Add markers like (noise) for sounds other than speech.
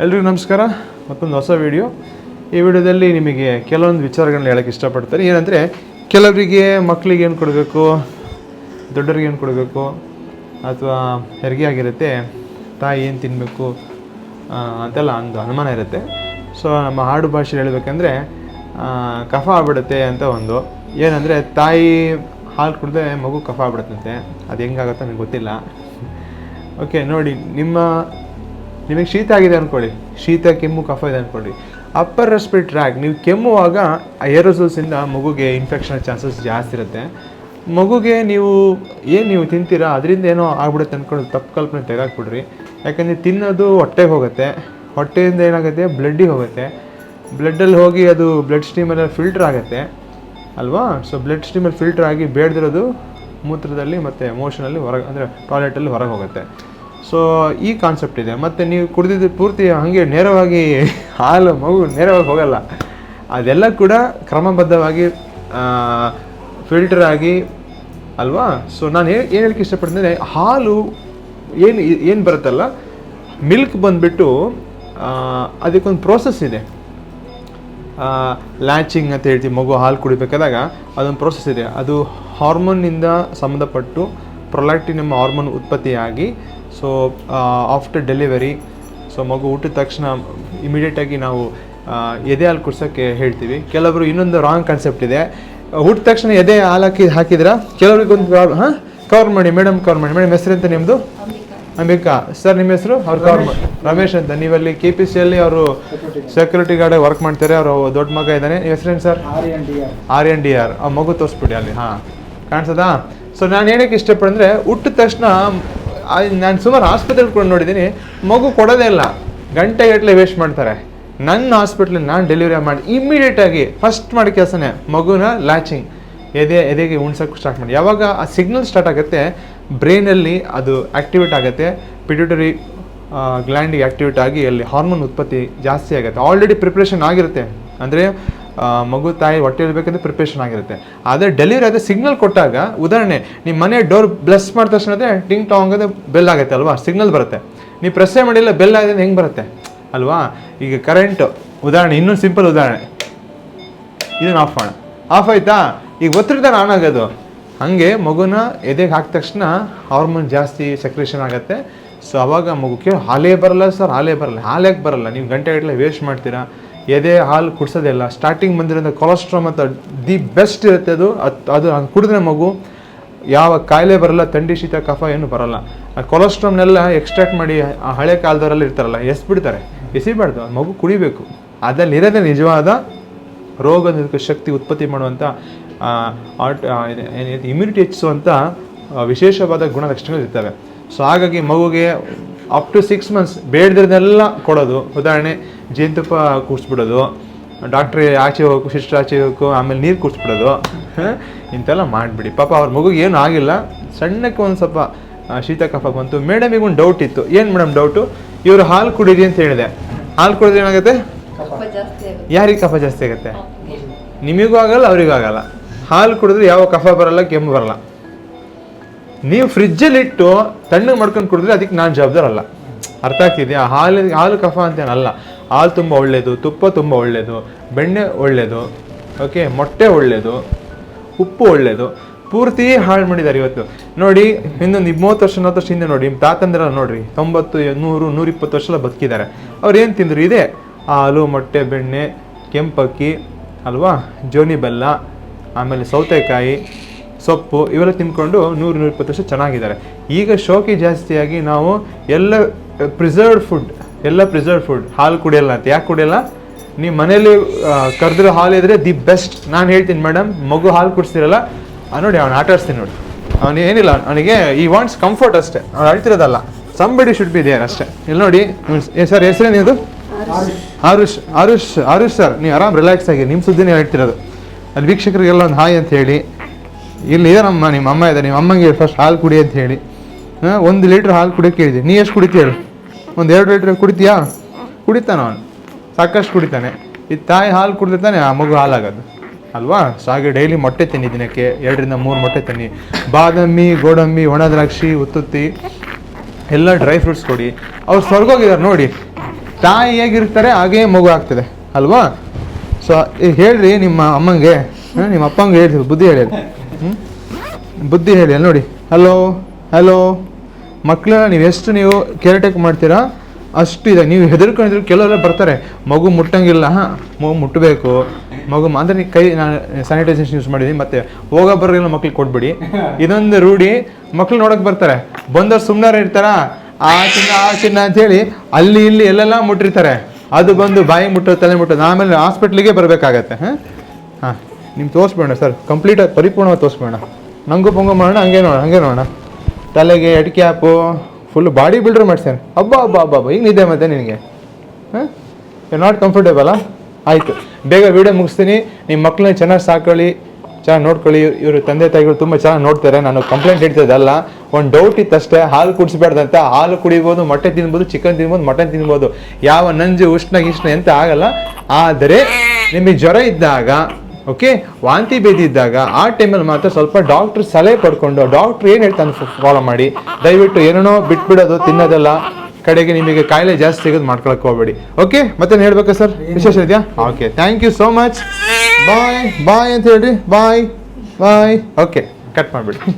ಎಲ್ರಿಗೂ ನಮಸ್ಕಾರ. ಮತ್ತೊಂದು ಹೊಸ ವಿಡಿಯೋ. ಈ ವಿಡಿಯೋದಲ್ಲಿ ನಿಮಗೆ ಕೆಲವೊಂದು ವಿಚಾರಗಳನ್ನ ಹೇಳಕ್ಕೆ ಇಷ್ಟಪಡ್ತಾರೆ. ಏನಂದರೆ, ಕೆಲವರಿಗೆ ಮಕ್ಕಳಿಗೆ ಏನು ಕೊಡಬೇಕು? ದೊಡ್ಡವ್ರಿಗೆ ಏನು ಕೊಡಬೇಕು? ಅಥವಾ ಹೆರಿಗೆ ಆಗಿರುತ್ತೆ, ತಾಯಿ ಏನು ತಿನ್ನಬೇಕು ಅಂತೆಲ್ಲ ಒಂದು ಅನುಮಾನ ಇರುತ್ತೆ. ಸೊ ನಮ್ಮ ಹಾಡು ಭಾಷೆಯಲ್ಲಿ ಹೇಳಬೇಕಂದ್ರೆ ಕಫ ಆಗ್ಬಿಡುತ್ತೆ ಅಂತ ಒಂದು. ಏನಂದರೆ, ತಾಯಿ ಹಾಲು ಕುಡಿದ್ರೆ ಮಗು ಕಫ ಆಗ್ಬಿಡುತ್ತಂತೆ. ಅದು ಹೆಂಗಾಗುತ್ತೆ ನನಗೆ ಗೊತ್ತಿಲ್ಲ. (laughs) ಓಕೆ ನೋಡಿ, ನಿಮ್ಮ ನಿಮಗೆ ಶೀತ ಆಗಿದೆ ಅಂದ್ಕೊಳ್ಳಿ ಶೀತ, ಕೆಮ್ಮು, ಕಫ ಇದೆ ಅಂದ್ಕೊಳ್ಳಿ ಅಪ್ಪರ್ ರೆಸ್ಪಿರೇಟ್ ಟ್ರ್ಯಾಕ್ ನೀವು ಕೆಮ್ಮುವಾಗ ಏರೋಸೋಲ್ಸಿಂದ ಮಗುಗೆ ಇನ್ಫೆಕ್ಷನ್ ಚಾನ್ಸಸ್ ಜಾಸ್ತಿ ಇರುತ್ತೆ. ಮಗುಗೆ ನೀವು ಏನು ನೀವು ತಿಂತೀರಾ, ಅದರಿಂದ ಏನೋ ಆಗ್ಬಿಡುತ್ತೆ ಅಂದ್ಕೊಂಡು ತಪ್ಪು ಕಲ್ಪನೆ ತೆಗಾಕ್ಬಿಡ್ರಿ ಯಾಕಂದರೆ ತಿನ್ನೋದು ಹೊಟ್ಟೆಗೆ ಹೋಗುತ್ತೆ. ಹೊಟ್ಟೆಯಿಂದ ಏನಾಗುತ್ತೆ? ಬ್ಲಡ್ಡಿಗೆ ಹೋಗುತ್ತೆ. ಬ್ಲಡ್ಡಲ್ಲಿ ಹೋಗಿ ಅದು ಬ್ಲಡ್ ಸ್ಟ್ರೀಮಲ್ಲಿ ಫಿಲ್ಟರ್ ಆಗುತ್ತೆ. ಅಲ್ವಾ? ಸೊ ಬ್ಲಡ್ ಸ್ಟ್ರೀಮಲ್ಲಿ ಫಿಲ್ಟರ್ ಆಗಿ ಬೇಡದಿರೋದು ಮೂತ್ರದಲ್ಲಿ ಮತ್ತು ಮೋಷನಲ್ಲಿ ಹೊರಗೆ, ಅಂದರೆ ಟಾಯ್ಲೆಟಲ್ಲಿ ಹೊರಗೆ ಹೋಗುತ್ತೆ. ಸೊ ಈ ಕಾನ್ಸೆಪ್ಟ್ ಇದೆ. ಮತ್ತು ನೀವು ಕುಡಿದಿದ್ದು ಪೂರ್ತಿ ಹಾಗೆ ನೇರವಾಗಿ (laughs) ಹಾಲು, ಮಗು ನೇರವಾಗಿ ಹೋಗಲ್ಲ. ಅದೆಲ್ಲ ಕೂಡ ಕ್ರಮಬದ್ಧವಾಗಿ ಫಿಲ್ಟರ್ ಆಗಿ ಅಲ್ವಾ? ಸೊ ನಾನು ಏನು ಹೇಳಕ್ಕೆ ಇಷ್ಟಪಡ್ತೀನಿ ಹಾಲು ಏನು ಏನು ಬರುತ್ತಲ್ಲ? ಮಿಲ್ಕ್ ಬಂದುಬಿಟ್ಟು ಅದಕ್ಕೊಂದು ಪ್ರೋಸೆಸ್ ಇದೆ. ಲ್ಯಾಚಿಂಗ್ ಅಂತ ಹೇಳ್ತೀವಿ, ಮಗು ಹಾಲು ಕುಡಿಬೇಕಾದಾಗ ಅದೊಂದು ಪ್ರೋಸೆಸ್ ಇದೆ. ಅದು ಹಾರ್ಮೋನ್ನಿಂದ ಸಂಬಂಧಪಟ್ಟು ಪ್ರೊಲಾಕ್ಟಿನ್ ಎಂಬ ಹಾರ್ಮೋನ್ ಉತ್ಪತ್ತಿಯಾಗಿ ಸೊ ಆಫ್ಟರ್ ಡೆಲಿವರಿ ಸೊ ಮಗು ಹುಟ್ಟಿದ ತಕ್ಷಣ ಇಮಿಡಿಯೇಟಾಗಿ ನಾವು ಎದೆ ಹಾಲು ಕುಡ್ಸೋಕ್ಕೆ ಹೇಳ್ತೀವಿ. ಕೆಲವರು ಇನ್ನೊಂದು ರಾಂಗ್ ಕಾನ್ಸೆಪ್ಟ್ ಇದೆ. ಹುಟ್ಟಿದ ತಕ್ಷಣ ಎದೆ ಹಾಲು ಹಾಕಿ ಹಾಕಿದ್ರೆ? ಕೆಲವ್ರಿಗೊಂದು ಪ್ರಾಬ್ಲಮ್ ಹಾಂ? ಕವರ್ ಮಾಡಿ ಮೇಡಮ್ ಕವರ್ ಮಾಡಿ. ಮೇಡಮ್ ಹೆಸರು ಅಂತ ನಿಮ್ಮದು ಅಂಬಿಕಾ. ಸರ್ ನಿಮ್ಮ ಹೆಸರು? ಅವ್ರು ಕವರ್ ಮಾಡಿ. ರಮೇಶ್ ಅಂತ. ನೀವಲ್ಲಿ ಕೆ ಪಿ ಸಿಯಲ್ಲಿ ಅವರು ಸೆಕ್ಯೂರಿಟಿ ಗಾರ್ಡ್ ವರ್ಕ್ ಮಾಡ್ತಾರೆ. ಅವರು ದೊಡ್ಡ ಮಗ ಇದ್ದಾನೆ. ಹೆಸರೇನು sir R N D R. R N D R. ಆ ಮಗು ತೋರಿಸ್ಬಿಡಿ ಅಲ್ಲಿ ಹಾಂ. ಕಾಣಿಸದಾ? ಸೊ ನಾನು ಹೇಳೋಕ್ಕೆ ಇಷ್ಟಪಡಂದ್ರೆ ಹುಟ್ಟಿದ ತಕ್ಷಣ ನಾನು ಸುಮಾರು ಆಸ್ಪತ್ರೆಗೆ ಕೂಡ ನೋಡಿದ್ದೀನಿ, ಮಗು ಕೊಡೋದೇ ಇಲ್ಲ. ಗಂಟೆಗಟ್ಟಲೆ ವೇಸ್ಟ್ ಮಾಡ್ತಾರೆ. ನನ್ನ ಹಾಸ್ಪಿಟ್ಲಲ್ಲಿ ನಾನು ಡೆಲಿವರಿ ಮಾಡಿ ಇಮಿಡಿಯೇಟಾಗಿ ಫಸ್ಟ್ ಮಾಡಿ ಕೆಲಸನೇ ಮಗುನ ಲ್ಯಾಚಿಂಗ್ ಎದೆ, ಎದೆಗೆ ಉಣ್ಸೋಕ್ಕೆ ಸ್ಟಾರ್ಟ್ ಮಾಡಿ. ಯಾವಾಗ ಆ ಸಿಗ್ನಲ್ ಸ್ಟಾರ್ಟ್ ಆಗುತ್ತೆ ಬ್ರೈನಲ್ಲಿ ಅದು ಆ್ಯಕ್ಟಿವೇಟ್ ಆಗುತ್ತೆ ಪಿಟ್ಯೂಟರಿ ಗ್ಲ್ಯಾಂಡಿಗೆ ಆ್ಯಕ್ಟಿವೇಟ್ ಆಗಿ ಅಲ್ಲಿ ಹಾರ್ಮೋನ್ ಉತ್ಪತ್ತಿ ಜಾಸ್ತಿ ಆಗುತ್ತೆ. ಆಲ್ರೆಡಿ ಪ್ರಿಪ್ರೇಷನ್ ಆಗಿರುತ್ತೆ. ಅಂದರೆ ಮಗು ತಾಯಿ ಹೊಟ್ಟೆ ಇರಬೇಕಂದ್ರೆ ಪ್ರಿಪ್ರೇಷನ್ ಆಗಿರುತ್ತೆ. ಆದರೆ ಡೆಲಿವರಿ ಆದರೆ ಸಿಗ್ನಲ್ ಕೊಟ್ಟಾಗ, ಉದಾಹರಣೆ ನಿಮ್ಮ ಮನೆ ಡೋರ್ ಬ್ಲಸ್ ಮಾಡಿದ ತಕ್ಷಣ ಟಿಂಗ್ ಟಾಂಗ್ ಅದೇ ಬೆಲ್ ಆಗುತ್ತೆ ಅಲ್ವಾ? ಸಿಗ್ನಲ್ ಬರುತ್ತೆ. ನೀವು ಪ್ರೆಸ್ಸೇ ಮಾಡಿಲ್ಲ ಬೆಲ್ ಆಗಿದೆ ಹೆಂಗೆ ಬರುತ್ತೆ? ಅಲ್ವಾ? ಈಗ ಕರೆಂಟು ಉದಾಹರಣೆ, ಇನ್ನೊಂದು ಸಿಂಪಲ್ ಉದಾಹರಣೆ. ಇದನ್ನು ಆಫ್ ಮಾಡ ಆಫ್ ಆಯ್ತಾ? ಈಗ ಒತ್ತಿರ್ತಾರೆ ಆನ್ ಆಗೋದು. ಹಾಗೆ ಮಗುನ ಎದೆಗೆ ಹಾಕಿದ ತಕ್ಷಣ ಹಾರ್ಮೋನ್ ಜಾಸ್ತಿ ಸೆಕ್ರೇಷನ್ ಆಗುತ್ತೆ. ಸೊ ಅವಾಗ ಮಗು ಕೇಳಿ, ಹಾಲೇ ಬರಲ್ಲ ಸರ್ ಹಾಲೇ ಬರಲ್ಲ. ಹಾಲ್ಯಾಕೆ ಬರಲ್ಲ. ನೀವು ಗಂಟೆಗಟ್ಟಲೆ ವೇಸ್ಟ್ ಮಾಡ್ತೀರಾ? ಎದೆ, ಹಾಲು ಕುಡಿಸೋದಿಲ್ಲ ಸ್ಟಾರ್ಟಿಂಗ್ ಬಂದಿರೋದು ಕೊಲೆಸ್ಟ್ರಾಲ್ ಅಂತ ದಿ ಬೆಸ್ಟ್ ಇರುತ್ತೆ ಅದು. ಅದು ಅದು ಕುಡಿದ್ರೆ ಮಗು ಯಾವ ಕಾಯಿಲೆ ಬರಲ್ಲ, ಥಂಡಿ, ಶೀತ, ಕಫ ಏನು ಬರಲ್ಲ. ಆ ಕೊಲೆಸ್ಟ್ರಾಮ್ನೆಲ್ಲ ಎಕ್ಸ್ಟ್ರಾಕ್ಟ್ ಮಾಡಿ ಆ ಹಳೆ ಕಾಲದವರೆಲ್ಲ ಇರ್ತಾರಲ್ಲ, ಎಸ್ಬಿಡ್ತಾರೆ. ಎಸಿಬಾರ್ದು, ಆ ಮಗು ಕುಡಿಬೇಕು. ಅದರಲ್ಲಿ ಇರೋದೇ ನಿಜವಾದ ರೋಗ ಶಕ್ತಿ ಉತ್ಪತ್ತಿ ಮಾಡುವಂಥ ಇಮ್ಯುನಿಟಿ ಹೆಚ್ಚಿಸುವಂಥ ವಿಶೇಷವಾದ ಗುಣಲಕ್ಷಣಗಳು ಇರ್ತವೆ ಸೊ ಹಾಗಾಗಿ ಮಗುಗೆ ಅಪ್ ಟು ಸಿಕ್ಸ್ ಮಂತ್ಸ್ ಬೇಡದಿರೋದೆಲ್ಲ ಕೊಡೋದು. ಉದಾಹರಣೆ ಜೇನುತುಪ್ಪ ಕೂರಿಸ್ಬಿಡೋದು ಡಾಕ್ಟ್ರಿ ಆಚೆ ಹೋಗು ಸಿಸ್ಟರ್ ಆಚೆ ಹೋಗು ಆಮೇಲೆ ನೀರು ಕುಡಿಸ್ಬಿಡೋದು? ಇಂಥೆಲ್ಲ ಮಾಡಿಬಿಡಿ. ಪಾಪ ಅವ್ರ ಮಗುಗೆ ಏನೂ ಆಗಿಲ್ಲ. ಸಣ್ಣಕ್ಕೆ ಒಂದು ಸ್ವಲ್ಪ ಶೀತ ಕಫ ಬಂತು. ಮೇಡಮಿಗೆ ಒಂದು ಡೌಟ್ ಇತ್ತು. ಏನು ಮೇಡಮ್ ಡೌಟು ಇವರು ಹಾಲು ಕುಡೀರಿ ಅಂತ ಹೇಳಿದೆ. ಹಾಲು ಕುಡಿದ್ರೆ ಏನಾಗುತ್ತೆ? ಯಾರಿಗೆ ಕಫ ಜಾಸ್ತಿ ಆಗುತ್ತೆ? ನಿಮಗೂ ಆಗಲ್ಲ ಅವರಿಗೂ ಆಗಲ್ಲ. ಹಾಲು ಕುಡಿದ್ರೆ ಯಾವ ಕಫ ಬರಲ್ಲ ಕೆಮ್ಮು ಬರಲ್ಲ. ನೀವು ಫ್ರಿಜ್ಜಲ್ಲಿಟ್ಟು ತಣ್ಣಗೆ ಮಾಡ್ಕೊಂಡು ಕುಡಿದ್ರೆ ಅದಕ್ಕೆ ನಾನು ಜವಾಬ್ದಾರ ಅಲ್ಲ ಅರ್ಥ ಆಗ್ತಿದ್ಯಾ? ಹಾಲು ಹಾಲು ಕಫ ಅಂತೇನಲ್ಲ. ಹಾಲು ತುಂಬ ಒಳ್ಳೆಯದು ತುಪ್ಪ ತುಂಬ ಒಳ್ಳೆಯದು ಬೆಣ್ಣೆ ಒಳ್ಳೆಯದು ಓಕೆ ಮೊಟ್ಟೆ ಒಳ್ಳೆಯದು ಉಪ್ಪು ಒಳ್ಳೆಯದು ಪೂರ್ತಿ ಹಾಳು ಮಾಡಿದ್ದಾರೆ ಇವತ್ತು. ನೋಡಿ ಇನ್ನೊಂದು ಮೂವತ್ತು ವರ್ಷ, ನಲವತ್ತು ವರ್ಷ ಹಿಂದೆ ನೋಡಿ, ನಿಮ್ಮ ತಾತಂದಿರ ನೋಡ್ರಿ, ತೊಂಬತ್ತು, ನೂರು, ನೂರಿಪ್ಪತ್ತು ವರ್ಷ ಬದುಕಿದ್ದಾರೆ. ಅವ್ರು ಏನು ತಿಂದರು? ಇದೆ. ಹಾಲು, ಮೊಟ್ಟೆ, ಬೆಣ್ಣೆ, ಕೆಂಪಕ್ಕಿ, ಅಲ್ವಾ? ಜೋನಿ ಬೆಲ್ಲ, ಆಮೇಲೆ ಸೌತೆಕಾಯಿ ಸೊಪ್ಪು ಇವೆಲ್ಲ ತಿನ್ಕೊಂಡು ನೂರು ನೂರಿಪ್ಪತ್ತು ವರ್ಷ ಚೆನ್ನಾಗಿದ್ದಾರೆ. ಈಗ ಶೋಕಿ ಜಾಸ್ತಿಯಾಗಿ ನಾವು ಎಲ್ಲ ಪ್ರಿಸರ್ವ್ಡ್ ಫುಡ್ ಎಲ್ಲ ಪ್ರಿಸರ್ವ್ಡ್ ಫುಡ್ ಹಾಲು ಕುಡಿಯಲ್ಲ ಅಂತ. ಯಾಕೆ ಕುಡಿಯಲ್ಲ? ನೀವು ಮನೇಲಿ ಕರೆದಿರೋ ಹಾಲು ಇದ್ರೆ ದಿ ಬೆಸ್ಟ್. ನಾನು ಹೇಳ್ತೀನಿ ಮೇಡಮ್ ಮಗು ಹಾಲು ಕುಡಿಸ್ತಿರಲ್ಲ ನೋಡಿ ಅವ್ನು ಆಟ ಆಡಿಸ್ತೀನಿ ನೋಡಿ. ಅವನು ಏನಿಲ್ಲ, ಅವನಿಗೆ ಈ ವಾಂಟ್ಸ್ ಕಂಫರ್ಟ್ ಅಷ್ಟೇ. ಅವ್ನು ಅಳ್ತಿರೋದಲ್ಲ. ಸಂಬಡಿ ಶುಡ್ ಬಿ ದೇರ್ ಅಷ್ಟೇ. ಇಲ್ಲಿ ನೋಡಿ ಸರ್ ಹೆಸರೇನು ಇದು ಆರುಷ್ ಆರುಷ್ ಆರುಷ್ ಸರ್ ನೀವು ಆರಾಮ್ ರಿಲ್ಯಾಕ್ಸ್ ಆಗಿ ನಿಮ್ಮ ಸುದ್ದಿನೇ ಹೇಳ್ತಿರೋದು. ಅಲ್ಲಿ ವೀಕ್ಷಕರಿಗೆಲ್ಲ ಒಂದು ಹಾಯ್ ಅಂತ ಹೇಳಿ ಇಲ್ಲಿ ನಮ್ಮ, ನಿಮ್ಮ ಅಮ್ಮ ಇದೆ, ನಿಮ್ಮ ಅಮ್ಮಂಗೆ ಫಸ್ಟ್ ಹಾಲು ಕುಡಿ ಅಂತ ಹೇಳಿ. ಒಂದು ಲೀಟ್ರ್ ಹಾಲು ಕುಡಿಯೋಕೆ ಕೇಳಿದೆ ನೀ ಎಷ್ಟು ಕುಡಿತೀಯ ಹೇಳು ಒಂದು ಎರಡು ಲೀಟ್ರ್ ಕುಡಿತೀಯಾ? ಕುಡಿತಾನ ಅವನು. ಸಾಕಷ್ಟು ಕುಡಿತಾನೆ. ಈ ತಾಯಿ ಹಾಲು ಕುಡಿದಿರ್ತಾನೆ ಆ ಮಗು ಹಾಲಾಗೋದು. ಅಲ್ವಾ? ಸೊ ಹಾಗೆ ಡೈಲಿ ಮೊಟ್ಟೆ ತಿನ್ನಿ ದಿನಕ್ಕೆ. ಎರಡರಿಂದ ಮೂರು ಮೊಟ್ಟೆ ತಿನ್ನಿ. ಬಾದಾಮಿ, ಗೋಡಂಬಿ, ಒಣ ದ್ರಾಕ್ಷಿ, ಉತ್ತುತ್ತಿ, ಎಲ್ಲ ಡ್ರೈ ಫ್ರೂಟ್ಸ್ ಕೊಡಿ. ಅವ್ರು ಸ್ವರ್ಗೋಗಿದ್ದಾರೆ, ನೋಡಿ. ತಾಯಿ ಹೇಗಿರ್ತಾರೆ, ಹಾಗೇ ಮಗು ಆಗ್ತದೆ. ಅಲ್ವಾ? ಸೊ ಹೇಳ್ರಿ ನಿಮ್ಮ ಅಮ್ಮಂಗೆ. ನಿಮ್ಮ ಅಪ್ಪಂಗೆ ಹೇಳ್ರಿ, ಬುದ್ಧಿ ಹೇಳಿ? ಬುದ್ಧಿ ಹೇಳಿ ನೋಡಿ. ಹಲೋ ಹಲೋ ಮಕ್ಕಳನ್ನ ನೀವು ಎಷ್ಟು ನೀವು ಕೇರ್ ಟೇಕ್ ಮಾಡ್ತೀರಾ ಅಷ್ಟು ಇದೆ ನೀವು ಹೆದರ್ಕೊಂಡಿದ್ರು ಕೆಲವರೆಲ್ಲ ಬರ್ತಾರೆ. ಮಗು ಮುಟ್ಟಂಗಿಲ್ಲ, ಹಾಂ, ಮಗು ಮುಟ್ಟಬೇಕು ಮಗು ಅಂದರೆ ನೀವು ಕೈ ನಾನು ಸ್ಯಾನಿಟೈಸೇಷನ್ ಯೂಸ್ ಮಾಡಿದ್ದೀನಿ ಮತ್ತೆ ಹೋಗೋ ಬರೋಲ್ಲ ಮಕ್ಳಿಗೆ ಕೊಟ್ಬಿಡಿ. ಇದೊಂದು ರೂಢಿ, ಮಕ್ಳು ನೋಡೋಕೆ ಬರ್ತಾರೆ. ಬಂದವ್ರು ಸುಮ್ಮನೆ ಇರ್ತಾರ? ಆ ಚಿನ್ನ ಆ ಚಿನ್ನ ಅಂಥೇಳಿ ಅಲ್ಲಿ, ಇಲ್ಲಿ ಎಲ್ಲೆಲ್ಲ ಮುಟ್ಟಿರ್ತಾರೆ. ಅದು ಬಂದು ಬಾಯಿ ಮುಟ್ಟೋ, ತಲೆ ಮುಟ್ಟೋದು ಆಮೇಲೆ ಹಾಸ್ಪಿಟ್ಲಿಗೆ ಬರಬೇಕಾಗತ್ತೆ, ಹಾಂ? ಹಾಂ. ನಿಮ್ಗೆ ತೋರಿಸ್ಬೇಡ ಸರ್. ಕಂಪ್ಲೀಟ್ ಪರಿಪೂರ್ಣವಾಗಿ ತೋರಿಸ್ಬೇಡ. ನಂಗು ಪೊಂಗು ಮಾಡೋಣ, ಹಂಗೆ ನೋಡೋಣ ಹಂಗೆ ನೋಡೋಣ. ತಲೆಗೆ ಎಡ್ ಕ್ಯಾಪು ಫುಲ್ ಬಾಡಿ ಬಿಲ್ಡ್ರ್ ಮಾಡ್ಸೇನೆ. ಹಬ್ಬ ಹಬ್ಬ ಹಬ್ಬ ಹಬ್ಬ ಈಗ ನಿದ್ದೆ ಮತ್ತೆ ನಿನಗೆ. ಹಾಂ? ನಾಟ್ ಕಂಫರ್ಟೇಬಲ್ ಆಯಿತು. ಬೇಗ ವೀಡಿಯೋ ಮುಗಿಸ್ತೀನಿ. ನಿಮ್ಮ ಮಕ್ಕಳನ್ನ ಚೆನ್ನಾಗಿ ಸಾಕೊಳ್ಳಿ ಚೆನ್ನಾಗಿ ನೋಡ್ಕೊಳ್ಳಿ. ಇವರು ತಂದೆ ತಾಯಿಗಳು ತುಂಬ ಚೆನ್ನಾಗಿ ನೋಡ್ತಾರೆ. ನಾನು ಕಂಪ್ಲೇಂಟ್ ಹೇಳ್ತಿದ್ದಲ್ಲ ಒಂದು ಡೌಟ್ ಇತ್ತಷ್ಟೇ ಹಾಲು ಕುಡಿಸ್ಬಾರ್ದಂತ ಹಾಲು ಕುಡಿಬೋದು, ಮೊಟ್ಟೆ ತಿನ್ಬೋದು ಚಿಕನ್ ತಿನ್ಬೋದು ಮಟನ್ ತಿನ್ಬೋದು. ಯಾವ ನಂಜು ಉಷ್ಣ, ಗಿಷ್ಣ ಎಂತ ಆಗಲ್ಲ. ಆದರೆ ನಿಮಗೆ ಜ್ವರ ಇದ್ದಾಗ ಓಕೆ ವಾಂತಿ ಬೇದಿದ್ದಾಗ ಆ ಟೈಮಲ್ಲಿ ಮಾತ್ರ ಸ್ವಲ್ಪ ಡಾಕ್ಟ್ರ್ ಸಲಹೆ ಪಡ್ಕೊಂಡು ಡಾಕ್ಟ್ರ್ ಏನು ಹೇಳ್ತಾನೆ ಫಾಲೋ ಮಾಡಿ. ದಯವಿಟ್ಟು ಏನೇನೋ ಬಿಟ್ಬಿಡೋದು, ತಿನ್ನೋದೆಲ್ಲ ಕಡೆಗೆ ನಿಮಗೆ ಕಾಯಿಲೆ ಜಾಸ್ತಿ ಸಿಗೋದು ಮಾಡ್ಕೊಳಕ್ಕೆ ಹೋಗ್ಬೇಡಿ. ಓಕೆ ಮತ್ತೆ ಹೇಳ್ಬೇಕಾ ಸರ್ ವಿಶೇಷ ಇದೆಯಾ? Okay thank you so much bye bye ಅಂತ ಹೇಳ್ರಿ. ಬಾಯ್ ಬಾಯ್ ಓಕೆ ಕಟ್ ಮಾಡಿಬಿಡಿ.